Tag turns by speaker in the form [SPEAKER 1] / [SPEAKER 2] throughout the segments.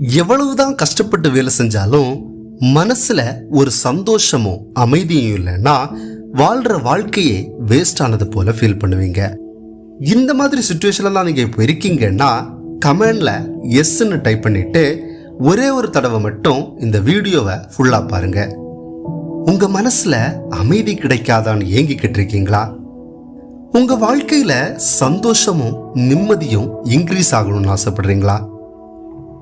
[SPEAKER 1] எவ்வளவுதான் கஷ்டப்பட்டு வேலை செஞ்சாலும் மனசுல ஒரு சந்தோஷமும் அமைதியும் இல்லைன்னா வாழ்ற வாழ்க்கையே வேஸ்ட் ஆனது போல ஃபீல் பண்ணுவீங்க. இந்த மாதிரி சுச்சுவேஷன்லாம் நீங்கள் நீங்க இப்போ இருக்கீங்கன்னா கமெண்ட்ல எஸ்ன்னு டைப் பண்ணிட்டு ஒரே ஒரு தடவை மட்டும் இந்த வீடியோவை ஃபுல்லா பாருங்க. உங்க மனசுல அமைதி கிடைக்காதான்னு ஏங்கிக்கிட்டு இருக்கீங்களா? உங்க வாழ்க்கையில சந்தோஷமும் நிம்மதியும் இன்க்ரீஸ் ஆகணும்னு ஆசைப்படுறீங்களா?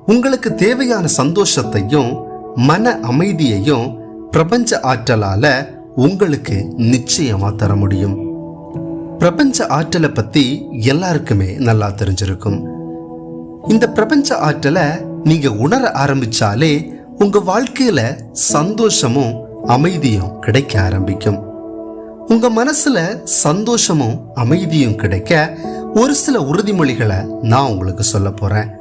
[SPEAKER 1] உங்களுக்கு தேவையான சந்தோஷத்தையும் மன அமைதியையும் பிரபஞ்ச ஆற்றலால உங்களுக்கு நிச்சயமா தர முடியும். பிரபஞ்ச ஆற்றலை பத்தி எல்லாருக்குமே நல்லா தெரிஞ்சிருக்கும். இந்த பிரபஞ்ச ஆற்றலை நீங்க உணர ஆரம்பிச்சாலே உங்க வாழ்க்கையில சந்தோஷமும் அமைதியும் கிடைக்க ஆரம்பிக்கும். உங்க மனசுல சந்தோஷமும் அமைதியும் கிடைக்க ஒரு சில உறுதிமொழிகளை நான் உங்களுக்கு சொல்ல போறேன்.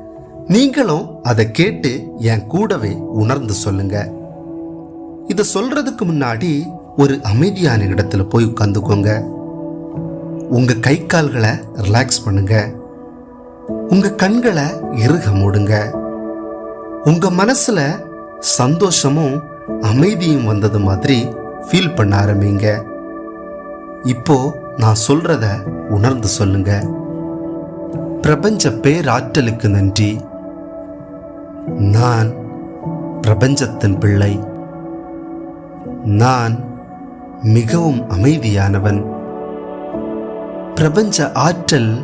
[SPEAKER 1] நீங்களும் அதை கேட்டு என் கூடவே உணர்ந்து சொல்லுங்க. இதை சொல்றதுக்கு முன்னாடி ஒரு அமைதியான இடத்துல போய் உட்காந்துக்கோங்க. உங்க கை கால்களை ரிலாக்ஸ் பண்ணுங்க. உங்க கண்களை இறுக மூடுங்க. உங்க மனசுல சந்தோஷமும் அமைதியும் வந்தது மாதிரி ஃபீல் பண்ண ஆரம்பிங்க. இப்போ நான் சொல்றத உணர்ந்து சொல்லுங்க. பிரபஞ்ச பேராற்றலுக்கு நன்றி. நான் பிரபஞ்சத்தின் பிள்ளை. நான் மிகவும் அமைதியானவன். பிரபஞ்ச ஆற்றல்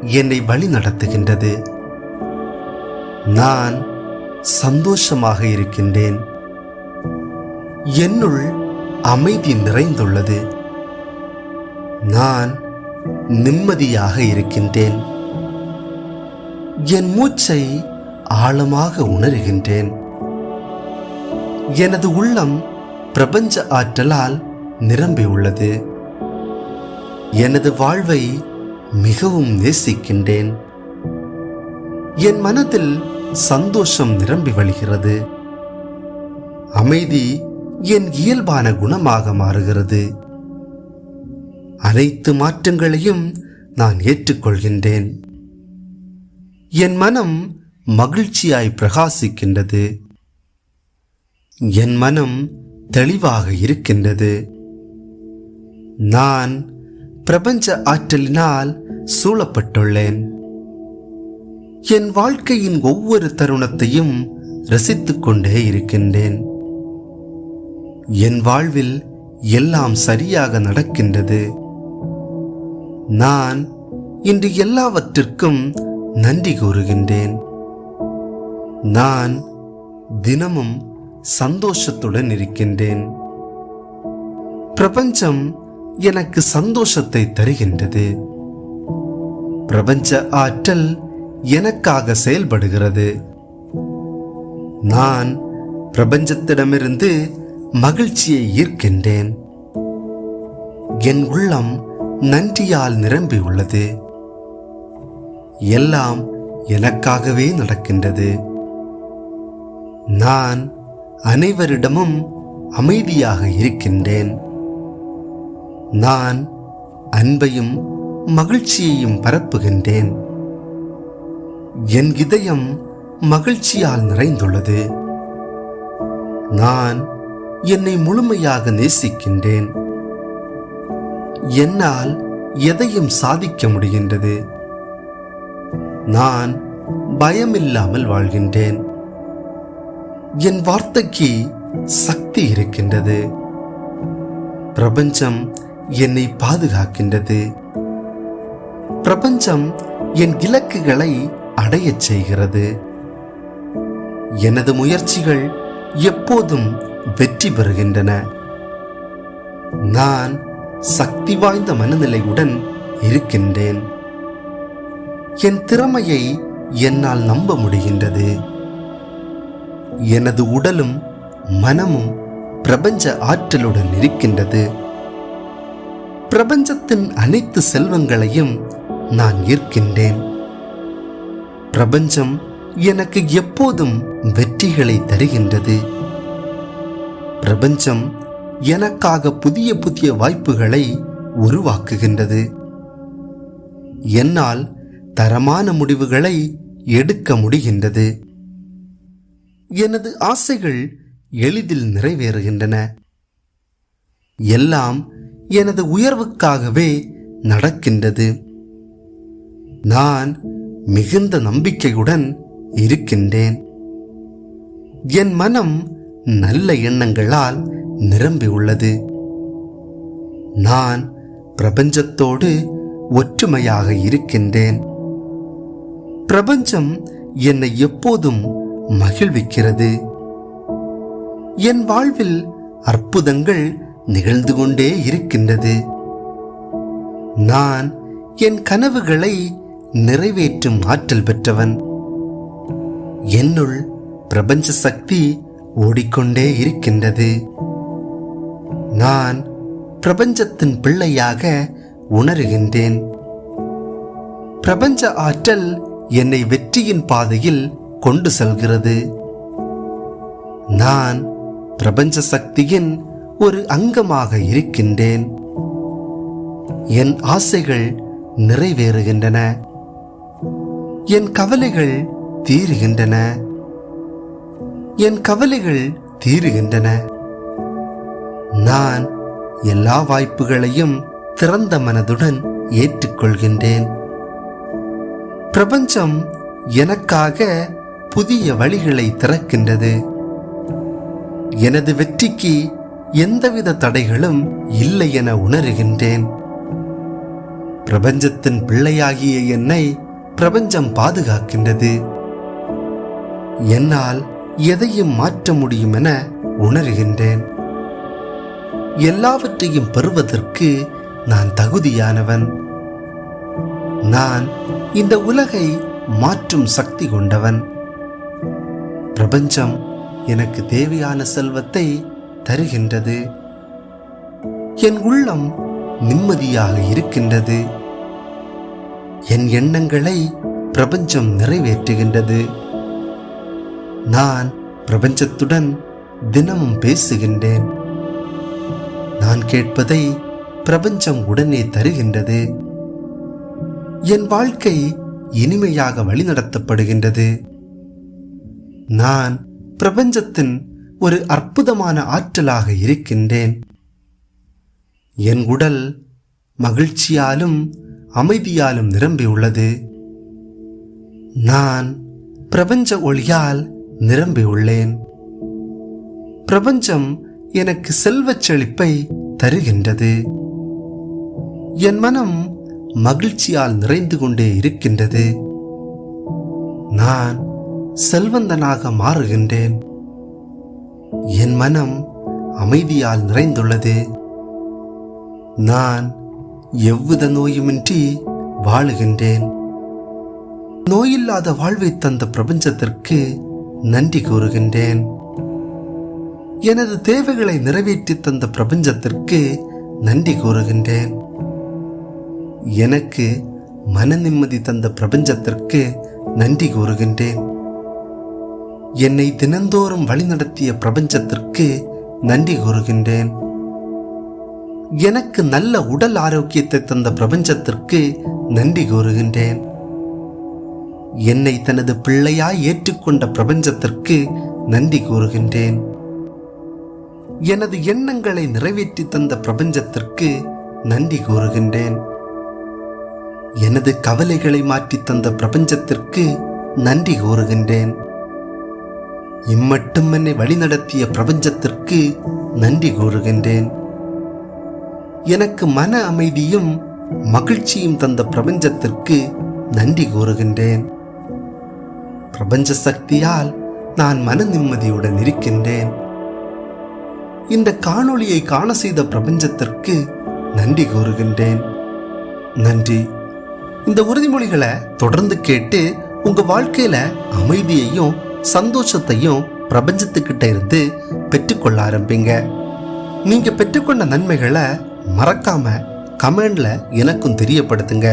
[SPEAKER 1] என்னை வழி நடத்துகின்றது. நான் சந்தோஷமாக இருக்கின்றேன். என்னுள் அமைதி நிறைந்துள்ளது. நான் நிம்மதியாக இருக்கின்றேன். என் மூச்சை ஆழமாக உணர்கின்றேன். எனது உள்ளம் பிரபஞ்ச ஆற்றலால் நிரம்பியுள்ளது எனது வாழ்வை மிகவும் நேசிக்கின்றேன். என் மனதில் சந்தோஷம் நிரம்பி வழிகிறது. அமைதி என் இயல்பான குணமாக மாறுகிறது. அனைத்து மாற்றங்களையும் நான் ஏற்றுக்கொள்கின்றேன். என் மனம் மகிழ்ச்சியாய் பிரகாசிக்கின்றது. என் மனம் தெளிவாக இருக்கின்றது. நான் பிரபஞ்ச ஆற்றலினால் சூழப்பட்டுள்ளேன். என் வாழ்க்கையின் ஒவ்வொரு தருணத்தையும் ரசித்துக் கொண்டே இருக்கின்றேன். என் வாழ்வில் எல்லாம் சரியாக நடக்கின்றது. நான் இன்று எல்லாவற்றிற்கும் நன்றி கூறுகின்றேன். நான் தினமும் சந்தோஷத்துடன் இருக்கின்றேன். பிரபஞ்சம் எனக்கு சந்தோஷத்தை தருகின்றது. பிரபஞ்ச ஆற்றல் எனக்காக செயல்படுகிறது. நான் பிரபஞ்சத்திடமிருந்து மகிழ்ச்சியை ஈர்க்கின்றேன். என் உள்ளம் நன்றியால் நிரம்பியுள்ளது. எல்லாம் எனக்காகவே நடக்கின்றது. நான் அனைவரிடமும் அமைதியாக இருக்கின்றேன். நான் அன்பையும் மகிழ்ச்சியையும் பரப்புகின்றேன். என் இதயம் மகிழ்ச்சியால் நிறைந்துள்ளது. நான் என்னை முழுமையாக நேசிக்கின்றேன். என்னால் எதையும் சாதிக்க முடிகின்றது. நான் பயமில்லாமல் வாழ்கின்றேன். என் வார்த்தைக்கு சக்தி இருக்கின்றது. பிரபஞ்சம் என்னை பாதுகாக்கின்றது. பிரபஞ்சம் என் இலக்குகளை அடையச் செய்கிறது. எனது முயற்சிகள் எப்போதும் வெற்றி பெறுகின்றன. நான் சக்தி வாய்ந்த மனநிலையுடன் இருக்கின்றேன். என் திறமையை என்னால் நம்ப முடிகின்றது. எனது உடலும் மனமும் பிரபஞ்ச ஆற்றலுடன் இருக்கின்றது. பிரபஞ்சத்தின் அனைத்து செல்வங்களையும் நான் ஈர்க்கின்றேன். பிரபஞ்சம் எனக்கு எப்போதும் வெற்றிகளை தருகின்றது. பிரபஞ்சம் எனக்காக புதிய புதிய வாய்ப்புகளை உருவாக்குகின்றது. என்னால் தரமான முடிவுகளை எடுக்க முடிகின்றது. எனது ஆசைகள் எளிதில் நிறைவேறுகின்றன. எல்லாம் எனது உயர்வுக்காகவே நடக்கின்றது. நான் மிகுந்த நம்பிக்கையுடன் இருக்கின்றேன். என் மனம் நல்ல எண்ணங்களால் நிரம்பியுள்ளது நான் பிரபஞ்சத்தோடு ஒற்றுமையாக இருக்கின்றேன். பிரபஞ்சம் என்னை எப்போதும் மகிழ்விக்கிறது. என் வாழ்வில் அற்புதங்கள் நிகழ்ந்து கொண்டே இருக்கின்றது. நான் என் கனவுகளை நிறைவேற்றும் ஆற்றல் பெற்றவன். என்னுள் பிரபஞ்ச சக்தி ஓடிக்கொண்டே இருக்கின்றது. நான் பிரபஞ்சத்தின் பிள்ளையாக உணர்கின்றேன். பிரபஞ்ச ஆற்றல் என்னை வெற்றியின் பாதையில் கொண்டு செல்கிறது. நான் பிரபஞ்ச சக்தியின் ஒரு அங்கமாக இருக்கின்றேன். என் ஆசைகள் நிறைவேறுகின்றன. என் கவலைகள் தீருகின்றன. என் கவலைகள் தீருகின்றன. நான் எல்லா வாய்ப்புகளையும் திறந்த மனதுடன் ஏற்றுக்கொள்கின்றேன். பிரபஞ்சம் எனக்காக புதிய வழிகளை திறக்கின்றது. எனது வெற்றிக்கு எந்தவித தடைகளும் இல்லை என உணர்கின்றேன். பிரபஞ்சத்தின் பிள்ளையாகிய என்னை பிரபஞ்சம் பாதுகாக்கின்றது. என்னால் எதையும் மாற்ற முடியும் என உணர்கின்றேன். எல்லாவற்றையும் பெறுவதற்கு நான் தகுதியானவன். நான் இந்த உலகை மாற்றும் சக்தி கொண்டவன். பிரபஞ்சம் எனக்கு தேவையான செல்வத்தை தருகின்றது. என் உள்ளம் நிம்மதியாக இருக்கின்றது. என் எண்ணங்களை பிரபஞ்சம் நிறைவேற்றுகின்றது. நான் பிரபஞ்சத்துடன் தினமும் பேசுகின்றேன். நான் கேட்பதை பிரபஞ்சம் உடனே தருகின்றது. என் வாழ்க்கை இனிமையாக வழிநடத்தப்படுகின்றது. நான் பிரபஞ்சத்தின் ஒரு அற்புதமான ஆற்றலாக இருக்கின்றேன். என் உடல் மகிழ்ச்சியாலும் அமைதியாலும் நிரம்பியுள்ளது நான் பிரபஞ்ச ஒளியால் நிரம்பியுள்ளேன் பிரபஞ்சம் எனக்கு செல்வச் செழிப்பை தருகின்றது. என் மனம் மகிழ்ச்சியால் நிறைந்து கொண்டே இருக்கின்றது. நான் செல்வந்தனாக மாறுகின்றேன். என் மனம் அமைதியால் நிறைந்துள்ளது. நான் எவ்வித நோயுமின்றி வாழுகின்றேன். நோயில்லாத வாழ்வை தந்த பிரபஞ்சத்திற்கு நன்றி கூறுகின்றேன். எனது தேவைகளை நிறைவேற்றி தந்த பிரபஞ்சத்திற்கு நன்றி கூறுகின்றேன். எனக்கு மன நிம்மதி தந்த பிரபஞ்சத்திற்கு நன்றி கூறுகின்றேன். என்னை தினந்தோறும் வழிநடத்திய பிரபஞ்சத்திற்கு நன்றி கூறுகின்றேன். எனக்கு நல்ல உடல் ஆரோக்கியத்தை தந்த பிரபஞ்சத்திற்கு நன்றி கூறுகின்றேன். என்னை தனது பிள்ளையாய் ஏற்றுக்கொண்ட பிரபஞ்சத்திற்கு நன்றி கூறுகின்றேன். எனது எண்ணங்களை நிறைவேற்றி தந்த பிரபஞ்சத்திற்கு நன்றி கூறுகின்றேன். எனது கவலைகளை மாற்றி தந்த பிரபஞ்சத்திற்கு நன்றி கூறுகின்றேன். இம்மட்டும் என்னை வழிநடத்திய பிரபஞ்சத்திற்கு நன்றி கூறுகின்றேன். எனக்கு மன அமைதியும் மகிழ்ச்சியும் தந்த பிரபஞ்சத்திற்கு நன்றி கூறுகின்றேன். பிரபஞ்ச சக்தியால் நான் மன நிம்மதியுடன் இருக்கின்றேன். இந்த காணொளியை காண செய்த பிரபஞ்சத்திற்கு நன்றி கூறுகின்றேன். நன்றி. இந்த உறுதிமொழிகளை தொடர்ந்து கேட்டு உங்க வாழ்க்கையில அமைதியையும் சந்தோஷத்தையும் பிரபஞ்சத்துக்கிட்ட இருந்து பெற்றுக்கொள்ள ஆரம்பிங்க. நீங்கள் பெற்றுக்கொண்ட நன்மைகளை மறக்காம கமெண்டில் எனக்கும் தெரியப்படுத்துங்க.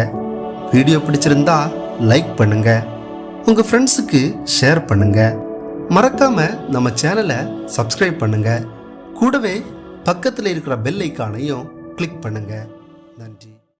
[SPEAKER 1] வீடியோ பிடிச்சிருந்தா லைக் பண்ணுங்க. உங்கள் ஃப்ரெண்ட்ஸுக்கு ஷேர் பண்ணுங்க. மறக்காம நம்ம சேனலை சப்ஸ்கிரைப் பண்ணுங்க. கூடவே பக்கத்தில் இருக்கிற பெல் ஐக்கானையும் கிளிக் பண்ணுங்க. நன்றி.